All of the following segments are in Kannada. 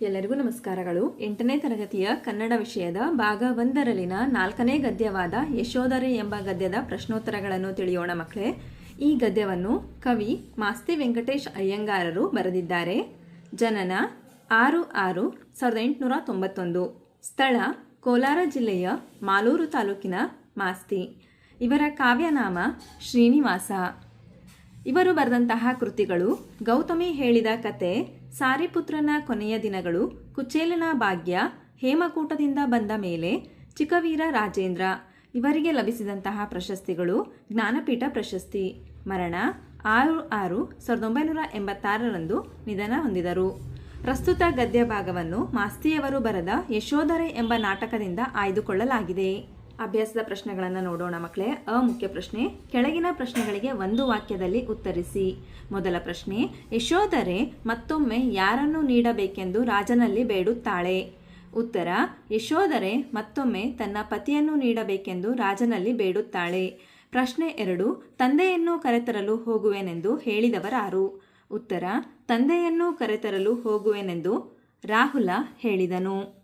ಎಲ್ಲರಿಗೂ ನಮಸ್ಕಾರಗಳು. ಎಂಟನೇ ತರಗತಿಯ ಕನ್ನಡ ವಿಷಯದ ಭಾಗ ಒಂದರಲ್ಲಿನ ನಾಲ್ಕನೇ ಗದ್ಯವಾದ ಯಶೋಧರೆ ಎಂಬ ಗದ್ಯದ ಪ್ರಶ್ನೋತ್ತರಗಳನ್ನು ತಿಳಿಯೋಣ ಮಕ್ಕಳೇ. ಈ ಗದ್ಯವನ್ನು ಕವಿ ಮಾಸ್ತಿ ವೆಂಕಟೇಶ್ ಅಯ್ಯಂಗಾರರು ಬರೆದಿದ್ದಾರೆ. ಜನನ ಆರು ಆರು ಸಾವಿರದ ಎಂಟುನೂರ ತೊಂಬತ್ತೊಂದು. ಸ್ಥಳ ಕೋಲಾರ ಜಿಲ್ಲೆಯ ಮಾಲೂರು ತಾಲೂಕಿನ ಮಾಸ್ತಿ. ಇವರ ಕಾವ್ಯನಾಮ ಶ್ರೀನಿವಾಸ. ಇವರು ಬರೆದಂತಹ ಕೃತಿಗಳು ಗೌತಮಿ ಹೇಳಿದ ಕತೆ ಸಾರಿಪುತ್ರನ ಕೊನೆಯ ದಿನಗಳು ಕುಚೇಲನ ಭಾಗ್ಯ ಹೇಮಕೂಟದಿಂದ ಬಂದ ಮೇಲೆ ಚಿಕ್ಕವೀರ ರಾಜೇಂದ್ರ. ಇವರಿಗೆ ಲಭಿಸಿದಂತಹ ಪ್ರಶಸ್ತಿಗಳು ಜ್ಞಾನಪೀಠ ಪ್ರಶಸ್ತಿ. ಮರಣ ಆರು ಆರು ಸಾವಿರದ ಒಂಬೈನೂರ ಎಂಬತ್ತಾರರಂದು ನಿಧನ ಹೊಂದಿದರು. ಪ್ರಸ್ತುತ ಗದ್ಯ ಭಾಗವನ್ನು ಮಾಸ್ತಿಯವರು ಬರೆದ ಯಶೋಧರೆ ಎಂಬ ನಾಟಕದಿಂದ ಆಯ್ದುಕೊಳ್ಳಲಾಗಿದೆ. ಅಭ್ಯಾಸದ ಪ್ರಶ್ನೆಗಳನ್ನು ನೋಡೋಣ ಮಕ್ಕಳೇ ಅ ಮುಖ್ಯ ಪ್ರಶ್ನೆ, ಕೆಳಗಿನ ಪ್ರಶ್ನೆಗಳಿಗೆ ಒಂದು ವಾಕ್ಯದಲ್ಲಿ ಉತ್ತರಿಸಿ. ಮೊದಲ ಪ್ರಶ್ನೆ, ಯಶೋಧರೆ ಮತ್ತೊಮ್ಮೆ ಯಾರನ್ನು ನೀಡಬೇಕೆಂದು ರಾಜನಲ್ಲಿ ಬೇಡುತ್ತಾಳೆ? ಉತ್ತರ, ಯಶೋಧರೆ ಮತ್ತೊಮ್ಮೆ ತನ್ನ ಪತಿಯನ್ನು ನೀಡಬೇಕೆಂದು ರಾಜನಲ್ಲಿ ಬೇಡುತ್ತಾಳೆ. ಪ್ರಶ್ನೆ ಎರಡು, ತಂದೆಯನ್ನು ಕರೆತರಲು ಹೋಗುವೆನೆಂದು ಹೇಳಿದವರಾರು? ಉತ್ತರ, ತಂದೆಯನ್ನು ಕರೆತರಲು ಹೋಗುವೆನೆಂದು ರಾಹುಲ ಹೇಳಿದನು.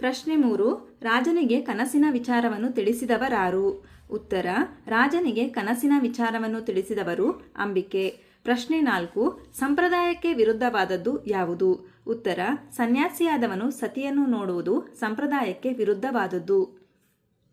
ಪ್ರಶ್ನೆ ಮೂರು, ರಾಜನಿಗೆ ಕನಸಿನ ವಿಚಾರವನ್ನು ತಿಳಿಸಿದವರಾರು. ಉತ್ತರ, ರಾಜನಿಗೆ ಕನಸಿನ ವಿಚಾರವನ್ನು ತಿಳಿಸಿದವರು ಅಂಬಿಕೆ. ಪ್ರಶ್ನೆ ನಾಲ್ಕು, ಸಂಪ್ರದಾಯಕ್ಕೆ ವಿರುದ್ಧವಾದದ್ದು ಯಾವುದು? ಉತ್ತರ, ಸನ್ಯಾಸಿಯಾದವನು ಸತಿಯನ್ನು ನೋಡುವುದು ಸಂಪ್ರದಾಯಕ್ಕೆ ವಿರುದ್ಧವಾದದ್ದು.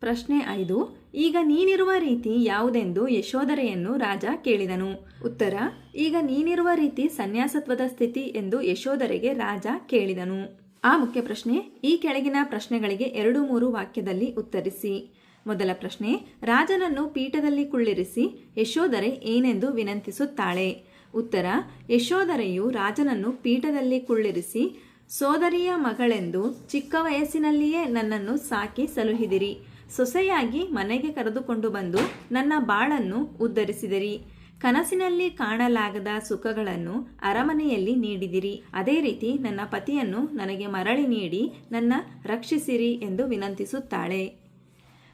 ಪ್ರಶ್ನೆ ಐದು, ಈಗ ನೀನಿರುವ ರೀತಿ ಯಾವುದೆಂದು ಯಶೋಧರೆಯನ್ನು ರಾಜ ಕೇಳಿದನು. ಉತ್ತರ, ಈಗ ನೀನಿರುವ ರೀತಿ ಸನ್ಯಾಸತ್ವದ ಸ್ಥಿತಿ ಎಂದು ಯಶೋಧರೆಗೆ ರಾಜ ಕೇಳಿದನು. ಆ ಮುಖ್ಯ ಪ್ರಶ್ನೆ, ಈ ಕೆಳಗಿನ ಪ್ರಶ್ನೆಗಳಿಗೆ ಎರಡು ಮೂರು ವಾಕ್ಯದಲ್ಲಿ ಉತ್ತರಿಸಿ. ಮೊದಲ ಪ್ರಶ್ನೆ, ರಾಜನನ್ನು ಪೀಠದಲ್ಲಿ ಕುಳ್ಳಿರಿಸಿ ಯಶೋಧರೆ ಏನೆಂದು ವಿನಂತಿಸುತ್ತಾಳೆ? ಉತ್ತರ, ಯಶೋಧರೆಯು ರಾಜನನ್ನು ಪೀಠದಲ್ಲಿ ಕುಳ್ಳಿರಿಸಿ, ಸೋದರಿಯ ಮಗಳೆಂದು ಚಿಕ್ಕ ವಯಸ್ಸಿನಲ್ಲಿಯೇ ನನ್ನನ್ನು ಸಾಕಿ ಸಲುಹಿದಿರಿ. ಸೊಸೆಯಾಗಿ ಮನೆಗೆ ಕರೆದುಕೊಂಡು ಬಂದು ನನ್ನ ಬಾಳನ್ನು ಉದ್ಧರಿಸಿದಿರಿ. ಕನಸಿನಲ್ಲಿ ಕಾಣಲಾಗದ ಸುಖಗಳನ್ನು ಅರಮನೆಯಲ್ಲಿ ನೀಡಿದಿರಿ. ಅದೇ ರೀತಿ ನನ್ನ ಪತಿಯನ್ನು ನನಗೆ ಮರಳಿ ನೀಡಿ ನನ್ನ ರಕ್ಷಿಸಿರಿ ಎಂದು ವಿನಂತಿಸುತ್ತಾಳೆ.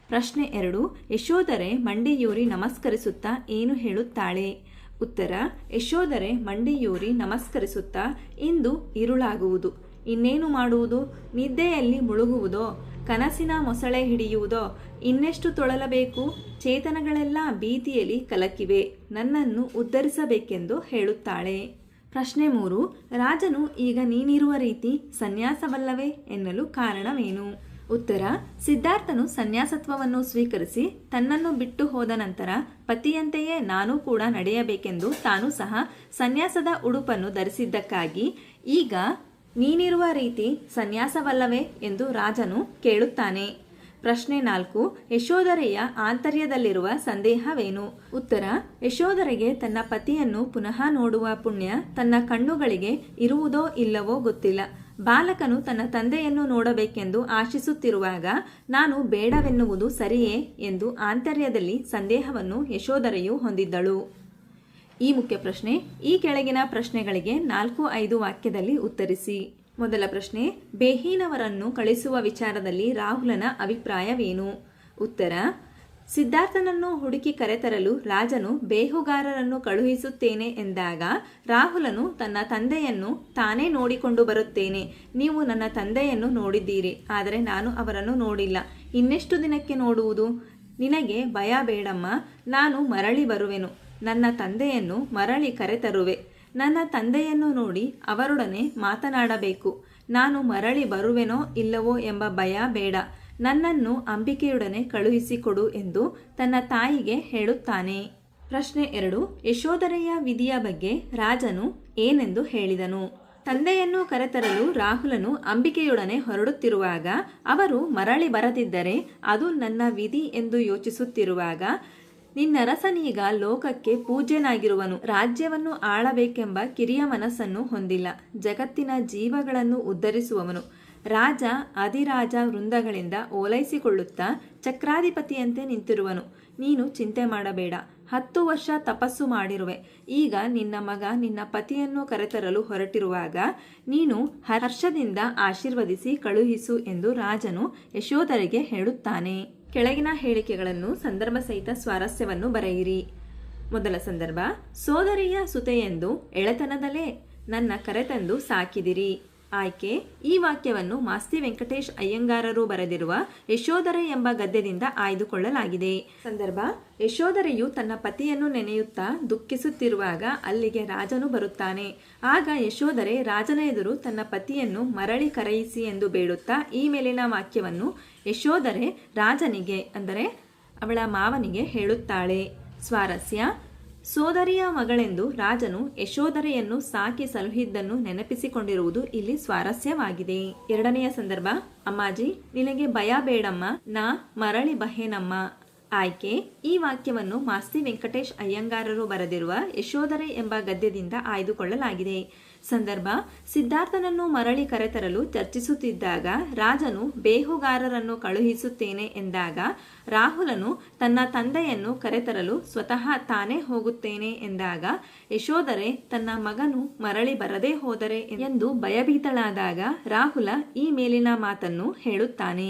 ಪ್ರಶ್ನೆ ಎರಡು. ಯಶೋಧರೆ ಮಂಡಿಯೂರಿ ನಮಸ್ಕರಿಸುತ್ತಾ ಏನು ಹೇಳುತ್ತಾಳೆ? ಉತ್ತರ. ಯಶೋಧರೆ ಮಂಡಿಯೂರಿ ನಮಸ್ಕರಿಸುತ್ತಾ ಇಂದು ಇರುಳಾಗುವುದು. ಇನ್ನೇನು ಮಾಡುವುದು? ನಿದ್ದೆಯಲ್ಲಿ ಮುಳುಗುವುದೋ? ಕನಸಿನ ಮೊಸಳೆ ಹಿಡಿಯುವುದೋ? ಇನ್ನೆಷ್ಟು ತೊಳಲಬೇಕು? ಚೇತನಗಳೆಲ್ಲ ಭೀತಿಯಲ್ಲಿ ಕಲಕಿವೆ. ನನ್ನನ್ನು ಉದ್ಧರಿಸಬೇಕೆಂದು ಹೇಳುತ್ತಾಳೆ. ಪ್ರಶ್ನೆ ಮೂರು. ರಾಜನು, ಈಗ ನೀನಿರುವ ರೀತಿ ಸನ್ಯಾಸವಲ್ಲವೇ ಎನ್ನಲು ಕಾರಣವೇನು? ಉತ್ತರ. ಸಿದ್ಧಾರ್ಥನು ಸನ್ಯಾಸತ್ವವನ್ನು ಸ್ವೀಕರಿಸಿ ತನ್ನನ್ನು ಬಿಟ್ಟು ಹೋದ ನಂತರ ಪತಿಯಂತೆಯೇ ನಾನು ಕೂಡ ನಡೆಯಬೇಕೆಂದು ತಾನು ಸಹ ಸನ್ಯಾಸದ ಉಡುಪನ್ನು ಧರಿಸಿದ್ದಕ್ಕಾಗಿ ಈಗ ನೀನಿರುವ ರೀತಿ ಸನ್ಯಾಸವಲ್ಲವೇ ಎಂದು ರಾಜನು ಕೇಳುತ್ತಾನೆ. ಪ್ರಶ್ನೆ ನಾಲ್ಕು, ಯಶೋಧರೆಯ ಆಂತರ್ಯದಲ್ಲಿರುವ ಸಂದೇಹವೇನು? ಉತ್ತರ, ಯಶೋಧರೆಗೆ ತನ್ನ ಪತಿಯನ್ನು ಪುನಃ ನೋಡುವ ಪುಣ್ಯ ತನ್ನ ಕಣ್ಣುಗಳಿಗೆ ಇರುವುದೋ ಇಲ್ಲವೋ ಗೊತ್ತಿಲ್ಲ. ಬಾಲಕನು ತನ್ನ ತಂದೆಯನ್ನು ನೋಡಬೇಕೆಂದು ಆಶಿಸುತ್ತಿರುವಾಗ, ನಾನು ಬೇಡವೆನ್ನುವುದು ಸರಿಯೇ ಎಂದು ಆಂತರ್ಯದಲ್ಲಿ ಸಂದೇಹವನ್ನು ಯಶೋಧರೆಯು ಹೊಂದಿದ್ದಳು. ಈ ಮುಖ್ಯ ಪ್ರಶ್ನೆ, ಈ ಕೆಳಗಿನ ಪ್ರಶ್ನೆಗಳಿಗೆ ನಾಲ್ಕು ಐದು ವಾಕ್ಯದಲ್ಲಿ ಉತ್ತರಿಸಿ. ಮೊದಲ ಪ್ರಶ್ನೆ, ಬೇಹೀನವರನ್ನು ಕಳಿಸುವ ವಿಚಾರದಲ್ಲಿ ರಾಹುಲನ ಅಭಿಪ್ರಾಯವೇನು? ಉತ್ತರ, ಸಿದ್ಧಾರ್ಥನನ್ನು ಹುಡುಕಿ ಕರೆತರಲು ರಾಜನು ಬೇಹುಗಾರರನ್ನು ಕಳುಹಿಸುತ್ತೇನೆ ಎಂದಾಗ ರಾಹುಲನು ತನ್ನ ತಂದೆಯನ್ನು ತಾನೇ ನೋಡಿಕೊಂಡು ಬರುತ್ತೇನೆ. ನೀವು ನನ್ನ ತಂದೆಯನ್ನು ನೋಡಿದ್ದೀರಿ, ಆದರೆ ನಾನು ಅವರನ್ನು ನೋಡಿಲ್ಲ. ಇನ್ನೆಷ್ಟು ದಿನಕ್ಕೆ ನೋಡುವುದು? ನಿನಗೆ ಭಯ ಬೇಡಮ್ಮ, ನಾನು ಮರಳಿ ಬರುವೆನು. ನನ್ನ ತಂದೆಯನ್ನು ಮರಳಿ ಕರೆತರುವೆ. ನನ್ನ ತಂದೆಯನ್ನು ನೋಡಿ ಅವರೊಡನೆ ಮಾತನಾಡಬೇಕು. ನಾನು ಮರಳಿ ಬರುವೆನೋ ಇಲ್ಲವೋ ಎಂಬ ಭಯ ಬೇಡ. ನನ್ನನ್ನು ಅಂಬಿಕೆಯೊಡನೆ ಕಳುಹಿಸಿಕೊಡು ಎಂದು ತನ್ನ ತಾಯಿಗೆ ಹೇಳುತ್ತಾನೆ. ಪ್ರಶ್ನೆ ಎರಡು. ಯಶೋಧರೆಯ ವಿಧಿಯ ಬಗ್ಗೆ ರಾಜನು ಏನೆಂದು ಹೇಳಿದನು? ತಂದೆಯನ್ನು ಕರೆತರಲು ರಾಹುಲನು ಅಂಬಿಕೆಯೊಡನೆ ಹೊರಡುತ್ತಿರುವಾಗ ಅವರು ಮರಳಿ ಬರದಿದ್ದರೆ ಅದು ನನ್ನ ವಿಧಿ ಎಂದು ಯೋಚಿಸುತ್ತಿರುವಾಗ ನಿನ್ನರಸನೀಗ ಲೋಕಕ್ಕೆ ಪೂಜ್ಯನಾಗಿರುವನು. ರಾಜ್ಯವನ್ನು ಆಳಬೇಕೆಂಬ ಕಿರಿಯ ಮನಸ್ಸನ್ನು ಹೊಂದಿಲ್ಲ. ಜಗತ್ತಿನ ಜೀವಗಳನ್ನು ಉದ್ಧರಿಸುವವನು. ರಾಜ ಅಧಿರಾಜ ವೃಂದಗಳಿಂದ ಓಲೈಸಿಕೊಳ್ಳುತ್ತಾ ಚಕ್ರಾಧಿಪತಿಯಂತೆ ನಿಂತಿರುವನು. ನೀನು ಚಿಂತೆ ಮಾಡಬೇಡ. ಹತ್ತು ವರ್ಷ ತಪಸ್ಸು ಮಾಡಿರುವೆ. ಈಗ ನಿನ್ನ ಮಗ ನಿನ್ನ ಪತಿಯನ್ನು ಕರೆತರಲು ಹೊರಟಿರುವಾಗ ನೀನು ಹರ್ಷದಿಂದ ಆಶೀರ್ವದಿಸಿ ಕಳುಹಿಸು ಎಂದು ರಾಜನು ಯಶೋಧರಿಗೆ ಹೇಳುತ್ತಾನೆ. ಕೆಳಗಿನ ಹೇಳಿಕೆಗಳನ್ನು ಸಂದರ್ಭ ಸಹಿತ ಸ್ವಾರಸ್ಯವನ್ನು ಬರೆಯಿರಿ. ಮೊದಲ ಸಂದರ್ಭ ಸೋದರಿಯ ಸುತೆಯೆಂದು ಎಳೆತನದಲ್ಲೇ ನನ್ನ ಕರೆತಂದು ಸಾಕಿದಿರಿ. ಆಯ್ಕೆ, ಈ ವಾಕ್ಯವನ್ನು ಮಾಸ್ತಿ ವೆಂಕಟೇಶ್ ಅಯ್ಯಂಗಾರರು ಬರೆದಿರುವ ಯಶೋಧರೆ ಎಂಬ ಗದ್ಯದಿಂದ ಆಯ್ದುಕೊಳ್ಳಲಾಗಿದೆ. ಸಂದರ್ಭ, ಯಶೋಧರೆಯು ತನ್ನ ಪತಿಯನ್ನು ನೆನೆಯುತ್ತಾ ದುಃಖಿಸುತ್ತಿರುವಾಗ ಅಲ್ಲಿಗೆ ರಾಜನು ಬರುತ್ತಾನೆ. ಆಗ ಯಶೋಧರೆ ರಾಜನ ಎದುರು ತನ್ನ ಪತಿಯನ್ನು ಮರಳಿ ಕರೆಯಿಸಿ ಎಂದು ಬೇಡುತ್ತಾ ಈ ಮೇಲಿನ ವಾಕ್ಯವನ್ನು ಯಶೋಧರೆ ರಾಜನಿಗೆ, ಅಂದರೆ ಅವಳ ಮಾವನಿಗೆ ಹೇಳುತ್ತಾಳೆ. ಸ್ವಾರಸ್ಯ ಸೋದರಿಯ ಮಗಳೆಂದು ರಾಜನು ಯಶೋಧರೆಯನ್ನು ಸಾಕಿ ಸಲುಹಿದ್ದನ್ನು ನೆನಪಿಸಿಕೊಂಡಿರುವುದು ಇಲ್ಲಿ ಸ್ವಾರಸ್ಯವಾಗಿದೆ. ಎರಡನೆಯ ಸಂದರ್ಭ, ಅಮ್ಮಾಜಿ, ನಿನಗೆ ಭಯ ಬೇಡಮ್ಮ, ನಾ ಮರಳಿ ಬಹೇನಮ್ಮ. ಆಯ್ಕೆ, ಈ ವಾಕ್ಯವನ್ನು ಮಾಸ್ತಿ ವೆಂಕಟೇಶ್ ಅಯ್ಯಂಗಾರರು ಬರೆದಿರುವ ಯಶೋಧರೆ ಎಂಬ ಗದ್ಯದಿಂದ ಆಯ್ದುಕೊಳ್ಳಲಾಗಿದೆ. ಸಂದರ್ಭ, ಸಿದ್ಧಾರ್ಥನನ್ನು ಮರಳಿ ಕರೆತರಲು ಚರ್ಚಿಸುತ್ತಿದ್ದಾಗ ರಾಜನು ಬೇಹುಗಾರರನ್ನು ಕಳುಹಿಸುತ್ತೇನೆ ಎಂದಾಗ ರಾಹುಲನು ತನ್ನ ತಂದೆಯನ್ನು ಕರೆತರಲು ಸ್ವತಃ ತಾನೇ ಹೋಗುತ್ತೇನೆ ಎಂದಾಗ ಯಶೋಧರೆ ತನ್ನ ಮಗನು ಮರಳಿ ಬರದೇ ಹೋದರೆ ಎಂದು ಭಯಭೀತಳಾದಾಗ ರಾಹುಲ ಈ ಮೇಲಿನ ಮಾತನ್ನು ಹೇಳುತ್ತಾನೆ.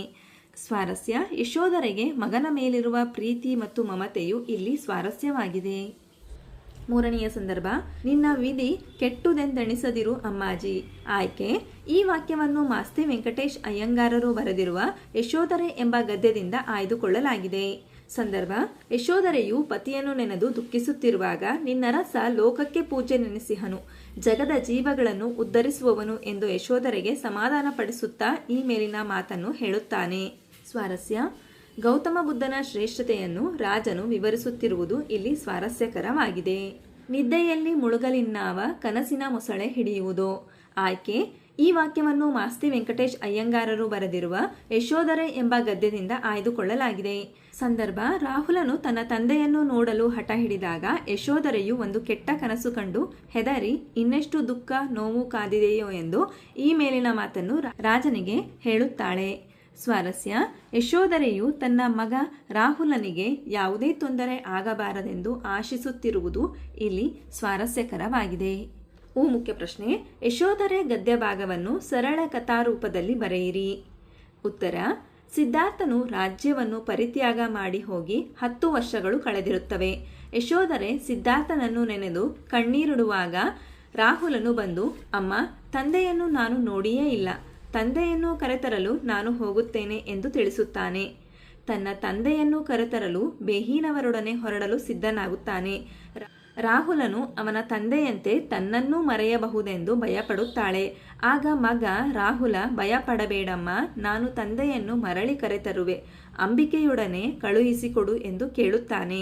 ಸ್ವಾರಸ್ಯ. ಯಶೋಧರೆಗೆ ಮಗನ ಮೇಲಿರುವ ಪ್ರೀತಿ ಮತ್ತು ಮಮತೆಯು ಇಲ್ಲಿ ಸ್ವಾರಸ್ಯವಾಗಿದೆ. ಮೂರನೆಯ ಸಂದರ್ಭ, ನಿನ್ನ ವಿಧಿ ಕೆಟ್ಟುದೆಂದೆಣಿಸದಿರು ಅಮ್ಮಾಜಿ. ಆಯ್ಕೆ, ಈ ವಾಕ್ಯವನ್ನು ಮಾಸ್ತಿ ವೆಂಕಟೇಶ್ ಅಯ್ಯಂಗಾರರು ಬರೆದಿರುವ ಯಶೋಧರೆ ಎಂಬ ಗದ್ಯದಿಂದ ಆಯ್ದುಕೊಳ್ಳಲಾಗಿದೆ. ಸಂದರ್ಭ, ಯಶೋಧರೆಯು ಪತಿಯನ್ನು ನೆನೆದು ದುಃಖಿಸುತ್ತಿರುವಾಗ ನಿನ್ನ ರಸ ಲೋಕಕ್ಕೆ ಪೂಜೆ ನೆನೆಸಿಹನು. ಜಗದ ಜೀವಗಳನ್ನು ಉದ್ಧರಿಸುವವನು ಎಂದು ಯಶೋಧರೆಗೆ ಸಮಾಧಾನಪಡಿಸುತ್ತಾ ಈ ಮೇಲಿನ ಮಾತನ್ನು ಹೇಳುತ್ತಾನೆ. ಸ್ವಾರಸ್ಯ. ಗೌತಮ ಬುದ್ಧನ ಶ್ರೇಷ್ಠತೆಯನ್ನು ರಾಜನು ವಿವರಿಸುತ್ತಿರುವುದು ಇಲ್ಲಿ ಸ್ವಾರಸ್ಯಕರವಾಗಿದೆ. ನಿದ್ದೆಯಲ್ಲಿ ಮುಳುಗಲಿನ್ನಾವ ಕನಸಿನ ಮೊಸಳೆ ಹಿಡಿಯುವುದು. ಆಯ್ಕೆ, ಈ ವಾಕ್ಯವನ್ನು ಮಾಸ್ತಿ ವೆಂಕಟೇಶ್ ಅಯ್ಯಂಗಾರರು ಬರೆದಿರುವ ಯಶೋಧರೆ ಎಂಬ ಗದ್ಯದಿಂದ ಆಯ್ದುಕೊಳ್ಳಲಾಗಿದೆ. ಸಂದರ್ಭ, ರಾಹುಲನು ತನ್ನ ತಂದೆಯನ್ನು ನೋಡಲು ಹಠ ಹಿಡಿದಾಗ ಯಶೋಧರೆಯು ಒಂದು ಕೆಟ್ಟ ಕನಸು ಕಂಡು ಹೆದರಿ, ಇನ್ನೆಷ್ಟು ದುಃಖ ನೋವು ಕಾದಿದೆಯೋ ಎಂದು ಈ ಮೇಲಿನ ಮಾತನ್ನು ರಾಜನಿಗೆ ಹೇಳುತ್ತಾಳೆ. ಸ್ವಾರಸ್ಯ, ಯಶೋಧರೆಯು ತನ್ನ ಮಗ ರಾಹುಲನಿಗೆ ಯಾವುದೇ ತೊಂದರೆ ಆಗಬಾರದೆಂದು ಆಶಿಸುತ್ತಿರುವುದು ಇಲ್ಲಿ ಸ್ವಾರಸ್ಯಕರವಾಗಿದೆ. ಓ, ಮುಖ್ಯ ಪ್ರಶ್ನೆ. ಯಶೋಧರೆ ಗದ್ಯ ಭಾಗವನ್ನು ಸರಳ ಕಥಾರೂಪದಲ್ಲಿ ಬರೆಯಿರಿ. ಉತ್ತರ. ಸಿದ್ಧಾರ್ಥನು ರಾಜ್ಯವನ್ನು ಪರಿತ್ಯಾಗ ಮಾಡಿ ಹೋಗಿ ಹತ್ತು ವರ್ಷಗಳು ಕಳೆದಿರುತ್ತವೆ. ಯಶೋಧರೆ ಸಿದ್ಧಾರ್ಥನನ್ನು ನೆನೆದು ಕಣ್ಣೀರಿಡುವಾಗ ರಾಹುಲನು ಬಂದು, ಅಮ್ಮ, ತಂದೆಯನ್ನು ನಾನು ನೋಡಿಯೇ ಇಲ್ಲ. ತಂದೆಯನ್ನು ಕರೆತರಲು ನಾನು ಹೋಗುತ್ತೇನೆ ಎಂದು ತಿಳಿಸುತ್ತಾನೆ. ತನ್ನ ತಂದೆಯನ್ನು ಕರೆತರಲು ಬೇಹೀನವರೊಡನೆ ಹೊರಡಲು ಸಿದ್ಧನಾಗುತ್ತಾನೆ. ರಾಹುಲನು ಅವನ ತಂದೆಯಂತೆ ತನ್ನನ್ನೂ ಮರೆಯಬಹುದೆಂದು ಭಯಪಡುತ್ತಾಳೆ. ಆಗ ಮಗ ರಾಹುಲ, ಭಯಪಡಬೇಡಮ್ಮ, ನಾನು ತಂದೆಯನ್ನು ಮರಳಿ ಕರೆತರುವೆ, ಅಂಬಿಕೆಯೊಡನೆ ಕಳುಹಿಸಿಕೊಡು ಎಂದು ಕೇಳುತ್ತಾನೆ.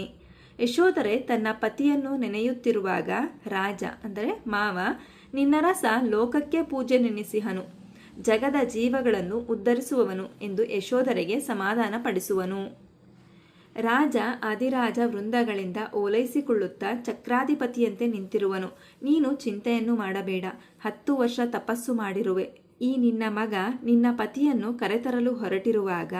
ಯಶೋಧರೆ ತನ್ನ ಪತಿಯನ್ನು ನೆನೆಯುತ್ತಿರುವಾಗ ರಾಜ, ಅಂದರೆ ಮಾವ, ನಿನ್ನ ರಸ ಲೋಕಕ್ಕೆ ಪೂಜೆ ನೆನೆಸಿಹನು ಜಗದ ಜೀವಗಳನ್ನು ಉದ್ಧರಿಸುವವನು ಎಂದು ಯಶೋಧರೆಗೆ ಸಮಾಧಾನ ಪಡಿಸುವನು ರಾಜ ಅಧಿರಾಜ ವೃಂದಗಳಿಂದ ಓಲೈಸಿಕೊಳ್ಳುತ್ತಾ ಚಕ್ರಾಧಿಪತಿಯಂತೆ ನಿಂತಿರುವನು. ನೀನು ಚಿಂತೆಯನ್ನು ಮಾಡಬೇಡ, ಹತ್ತು ವರ್ಷ ತಪಸ್ಸು ಮಾಡಿರುವೆ. ಈ ನಿನ್ನ ಮಗ ನಿನ್ನ ಪತಿಯನ್ನು ಕರೆತರಲು ಹೊರಟಿರುವಾಗ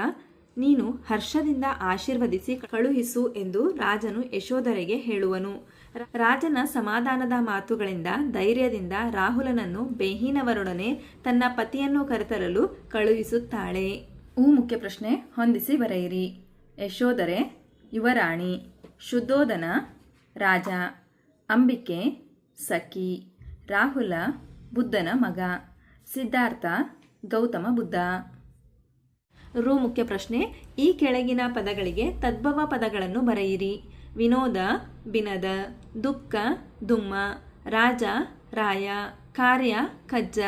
ನೀನು ಹರ್ಷದಿಂದ ಆಶೀರ್ವದಿಸಿ ಕಳುಹಿಸು ಎಂದು ರಾಜನು ಯಶೋಧರೆಗೆ ಹೇಳುವನು. ರಾಜನ ಸಮಾಧಾನದ ಮಾತುಗಳಿಂದ ಧೈರ್ಯದಿಂದ ರಾಹುಲನನ್ನು ಬೇಹೀನವರೊಡನೆ ತನ್ನ ಪತಿಯನ್ನು ಕರೆತರಲು ಕಳುಹಿಸುತ್ತಾಳೆ. ಹೂ ಮುಖ್ಯ ಪ್ರಶ್ನೆ. ಹೊಂದಿಸಿ ಬರೆಯಿರಿ. ಯಶೋಧರೆ ಯುವರಾಣಿ ಶುದ್ಧೋಧನ ರಾಜ ಅಂಬಿಕೆ ಸಖಿ ರಾಹುಲ ಬುದ್ಧನ ಮಗ ಸಿದ್ಧಾರ್ಥ ಗೌತಮ ಬುದ್ಧ. ರು ಮುಖ್ಯ ಪ್ರಶ್ನೆ. ಈ ಕೆಳಗಿನ ಪದಗಳಿಗೆ ತದ್ಭವ ಪದಗಳನ್ನು ಬರೆಯಿರಿ. ವಿನೋದ ಬಿನದ. ದುಃಖ, ದುಮ್ಮ, ರಾಜ, ರಾಯ, ಕಾರ್ಯ, ಕಜ್ಜ.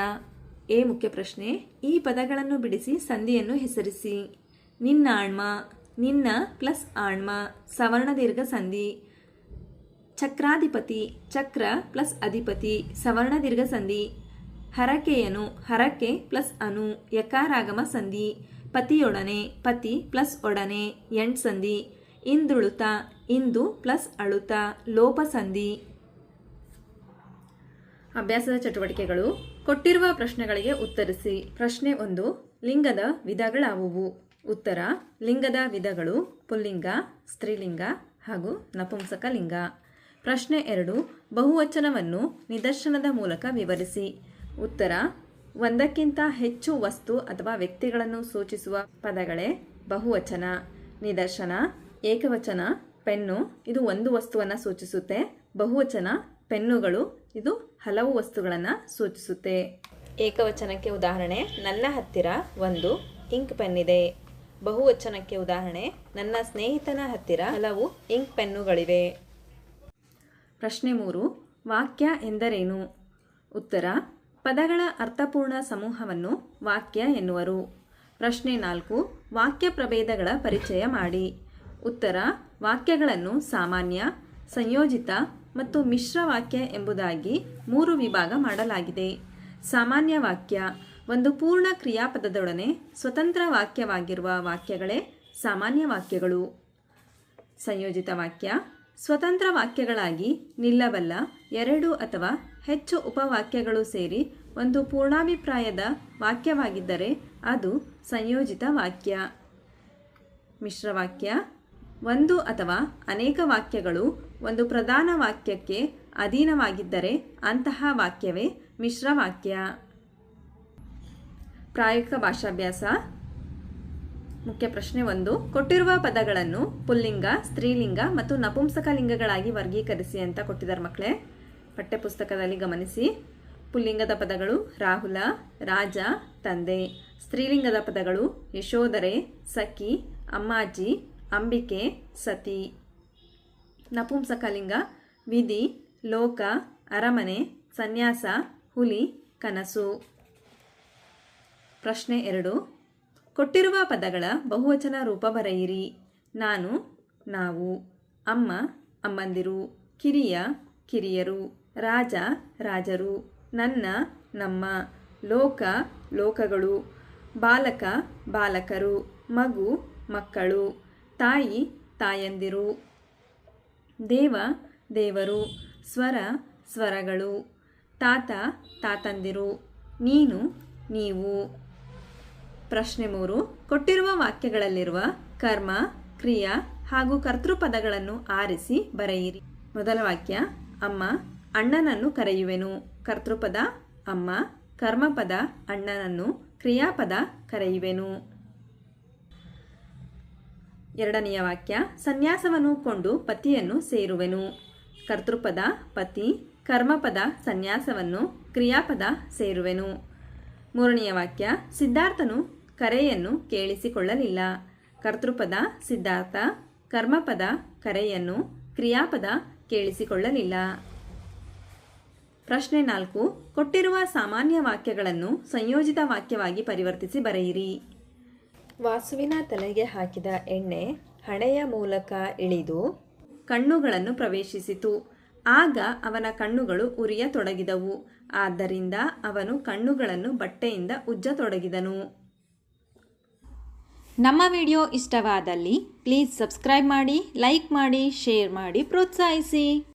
ಎ ಮುಖ್ಯ ಪ್ರಶ್ನೆ, ಈ ಪದಗಳನ್ನು ಬಿಡಿಸಿ ಸಂಧಿಯನ್ನು ಹೆಸರಿಸಿ. ನಿನ್ನಾಳ್ಮ ನಿನ್ನ ಪ್ಲಸ್ ಆಣ್ಮ, ಸವರ್ಣ ದೀರ್ಘ ಸಂಧಿ. ಚಕ್ರಾಧಿಪತಿ, ಚಕ್ರ ಪ್ಲಸ್ ಅಧಿಪತಿ, ಸವರ್ಣ ದೀರ್ಘ ಸಂಧಿ. ಹರಕೆಯನು, ಹರಕೆ ಪ್ಲಸ್ ಅನು, ಯಕಾರಾಗಮ ಸಂಧಿ. ಪತಿಯೊಡನೆ, ಪತಿ ಪ್ಲಸ್ ಒಡನೆ, ಎಂಟ್ ಸಂಧಿ. ಇಂದುಳುತ ಇಂದು ಪ್ಲಸ್ ಅಳುತ, ಲೋಪಸಂಧಿ. ಅಭ್ಯಾಸದ ಚಟುವಟಿಕೆಗಳು. ಕೊಟ್ಟಿರುವ ಪ್ರಶ್ನೆಗಳಿಗೆ ಉತ್ತರಿಸಿ. ಪ್ರಶ್ನೆ ಒಂದು, ಲಿಂಗದ ವಿಧಗಳಾವುವು? ಉತ್ತರ, ಲಿಂಗದ ವಿಧಗಳು ಪುಲ್ಲಿಂಗ, ಸ್ತ್ರೀಲಿಂಗ ಹಾಗೂ ನಪುಂಸಕ ಲಿಂಗ ಪ್ರಶ್ನೆ ಎರಡು, ಬಹುವಚನವನ್ನು ನಿದರ್ಶನದ ಮೂಲಕ ವಿವರಿಸಿ. ಉತ್ತರ, ಒಂದಕ್ಕಿಂತ ಹೆಚ್ಚು ವಸ್ತು ಅಥವಾ ವ್ಯಕ್ತಿಗಳನ್ನು ಸೂಚಿಸುವ ಪದಗಳೇ ಬಹುವಚನ. ನಿದರ್ಶನ ಏಕವಚನ, ಪೆನ್ನು, ಇದು ಒಂದು ವಸ್ತುವನ್ನು ಸೂಚಿಸುತ್ತೆ. ಬಹುವಚನ, ಪೆನ್ನುಗಳು, ಇದು ಹಲವು ವಸ್ತುಗಳನ್ನು ಸೂಚಿಸುತ್ತೆ. ಏಕವಚನಕ್ಕೆ ಉದಾಹರಣೆ, ನನ್ನ ಹತ್ತಿರ ಒಂದು ಇಂಕ್ ಪೆನ್ ಇದೆ ಬಹುವಚನಕ್ಕೆ ಉದಾಹರಣೆ, ನನ್ನ ಸ್ನೇಹಿತನ ಹತ್ತಿರ ಹಲವು ಇಂಕ್ ಪೆನ್ನುಗಳಿವೆ. ಪ್ರಶ್ನೆ ಮೂರು, ವಾಕ್ಯ ಎಂದರೇನು? ಉತ್ತರ, ಪದಗಳ ಅರ್ಥಪೂರ್ಣ ಸಮೂಹವನ್ನು ವಾಕ್ಯ ಎನ್ನುವರು. ಪ್ರಶ್ನೆ ನಾಲ್ಕು, ವಾಕ್ಯ ಪ್ರಭೇದಗಳ ಪರಿಚಯ ಮಾಡಿ. ಉತ್ತರ, ವಾಕ್ಯಗಳನ್ನು ಸಾಮಾನ್ಯ, ಸಂಯೋಜಿತ ಮತ್ತು ಮಿಶ್ರ ವಾಕ್ಯ ಎಂಬುದಾಗಿ ಮೂರು ವಿಭಾಗ ಮಾಡಲಾಗಿದೆ. ಸಾಮಾನ್ಯ ವಾಕ್ಯ ಒಂದು ಪೂರ್ಣ ಕ್ರಿಯಾಪದದೊಡನೆ ಸ್ವತಂತ್ರ ವಾಕ್ಯವಾಗಿರುವ ವಾಕ್ಯಗಳೇ ಸಾಮಾನ್ಯ ವಾಕ್ಯಗಳು. ಸಂಯೋಜಿತ ವಾಕ್ಯ ಸ್ವತಂತ್ರ ವಾಕ್ಯಗಳಾಗಿ ನಿಲ್ಲಬಲ್ಲ ಎರಡು ಅಥವಾ ಹೆಚ್ಚು ಉಪವಾಕ್ಯಗಳು ಸೇರಿ ಒಂದು ಪೂರ್ಣಾಭಿಪ್ರಾಯದ ವಾಕ್ಯವಾಗಿದ್ದರೆ ಅದು ಸಂಯೋಜಿತ ವಾಕ್ಯ. ಮಿಶ್ರವಾಕ್ಯ ಒಂದು ಅಥವಾ ಅನೇಕ ವಾಕ್ಯಗಳು ಒಂದು ಪ್ರಧಾನ ವಾಕ್ಯಕ್ಕೆ ಅಧೀನವಾಗಿದ್ದರೆ ಅಂತಹ ವಾಕ್ಯವೇ ಮಿಶ್ರ ವಾಕ್ಯ. ಪ್ರಾಯೋಗಿಕ ಭಾಷಾಭ್ಯಾಸ. ಮುಖ್ಯ ಪ್ರಶ್ನೆ ಒಂದು. ಕೊಟ್ಟಿರುವ ಪದಗಳನ್ನು ಪುಲ್ಲಿಂಗ, ಸ್ತ್ರೀಲಿಂಗ ಮತ್ತು ನಪುಂಸಕ ಲಿಂಗಗಳಾಗಿ ವರ್ಗೀಕರಿಸಿ ಅಂತ ಕೊಟ್ಟಿದ್ದಾರೆ ಮಕ್ಕಳೇ. ಪಠ್ಯಪುಸ್ತಕದಲ್ಲಿ ಗಮನಿಸಿ. ಪುಲ್ಲಿಂಗದ ಪದಗಳು ರಾಹುಲ, ರಾಜ, ತಂದೆ. ಸ್ತ್ರೀಲಿಂಗದ ಪದಗಳು ಯಶೋಧರೆ, ಸಖಿ, ಅಮ್ಮಾಜಿ ಅಂಬಿಕೆ, ಸತಿ, ನಪುಂಸಕಲಿಂಗ, ವಿಧಿ, ಲೋಕ, ಅರಮನೆ, ಸನ್ಯಾಸ, ಹುಲಿ, ಕನಸು. ಪ್ರಶ್ನೆ ಎರಡು. ಕೊಟ್ಟಿರುವ ಪದಗಳ ಬಹುವಚನ ರೂಪ ಬರೆಯಿರಿ. ನಾನು, ನಾವು, ಅಮ್ಮ, ಅಮ್ಮಂದಿರು, ಕಿರಿಯ, ಕಿರಿಯರು, ರಾಜ, ರಾಜರು, ನನ್ನ, ನಮ್ಮ, ಲೋಕ, ಲೋಕಗಳು, ಬಾಲಕ, ಬಾಲಕರು, ಮಗು, ಮಕ್ಕಳು. ತಾಯಿ ತಾಯಂದಿರು. ದೇವ ದೇವರು, ಸ್ವರ ಸ್ವರಗಳು. ತಾತ ತಾತಂದಿರು, ನೀನು ನೀವು. ಪ್ರಶ್ನೆ ಮೂರು. ಕೊಟ್ಟಿರುವ ವಾಕ್ಯಗಳಲ್ಲಿರುವ ಕರ್ಮ, ಕ್ರಿಯಾ ಹಾಗೂ ಕರ್ತೃಪದಗಳನ್ನು ಆರಿಸಿ ಬರೆಯಿರಿ. ಮೊದಲ ವಾಕ್ಯ, ಅಮ್ಮ, ಅಣ್ಣನನ್ನು ಕರೆಯುವೆನು. ಕರ್ತೃಪದ, ಅಮ್ಮ, ಕರ್ಮಪದ, ಅಣ್ಣನನ್ನು ಕ್ರಿಯಾಪದ ಕರೆಯುವೆನು. ಎರಡನೆಯ ವಾಕ್ಯ ಸನ್ಯಾಸವನ್ನು ಕೊಂಡು ಪತಿಯನ್ನು ಸೇರುವೆನು. ಕರ್ತೃಪದ ಪತಿ, ಕರ್ಮಪದ ಸನ್ಯಾಸವನ್ನು ಕ್ರಿಯಾಪದ ಸೇರುವೆನು. ಮೂರನೆಯ ವಾಕ್ಯ, ಸಿದ್ಧಾರ್ಥನು ಕರೆಯನ್ನು ಕೇಳಿಸಿಕೊಳ್ಳಲಿಲ್ಲ. ಕರ್ತೃಪದ ಸಿದ್ಧಾರ್ಥ, ಕರ್ಮಪದ ಕರೆಯನ್ನು ಕ್ರಿಯಾಪದ ಕೇಳಿಸಿಕೊಳ್ಳಲಿಲ್ಲ. ಪ್ರಶ್ನೆ ನಾಲ್ಕು, ಕೊಟ್ಟಿರುವ ಸಾಮಾನ್ಯ ವಾಕ್ಯಗಳನ್ನು ಸಂಯೋಜಿತ ವಾಕ್ಯವಾಗಿ ಪರಿವರ್ತಿಸಿ ಬರೆಯಿರಿ. ವಾಸುವಿನ ತಲೆಗೆ ಹಾಕಿದ ಎಣ್ಣೆ ಹಣೆಯ ಮೂಲಕ ಇಳಿದು ಕಣ್ಣುಗಳನ್ನು ಪ್ರವೇಶಿಸಿತು. ಆಗ ಅವನ ಕಣ್ಣುಗಳು ಉರಿಯತೊಡಗಿದವು. ಆದ್ದರಿಂದ ಅವನು ಕಣ್ಣುಗಳನ್ನು ಬಟ್ಟೆಯಿಂದ ಉಜ್ಜತೊಡಗಿದನು. ನಮ್ಮ ವಿಡಿಯೋ ಇಷ್ಟವಾದಲ್ಲಿ ಪ್ಲೀಸ್ ಸಬ್ಸ್ಕ್ರೈಬ್ ಮಾಡಿ, ಲೈಕ್ ಮಾಡಿ, ಶೇರ್ ಮಾಡಿ, ಪ್ರೋತ್ಸಾಹಿಸಿ.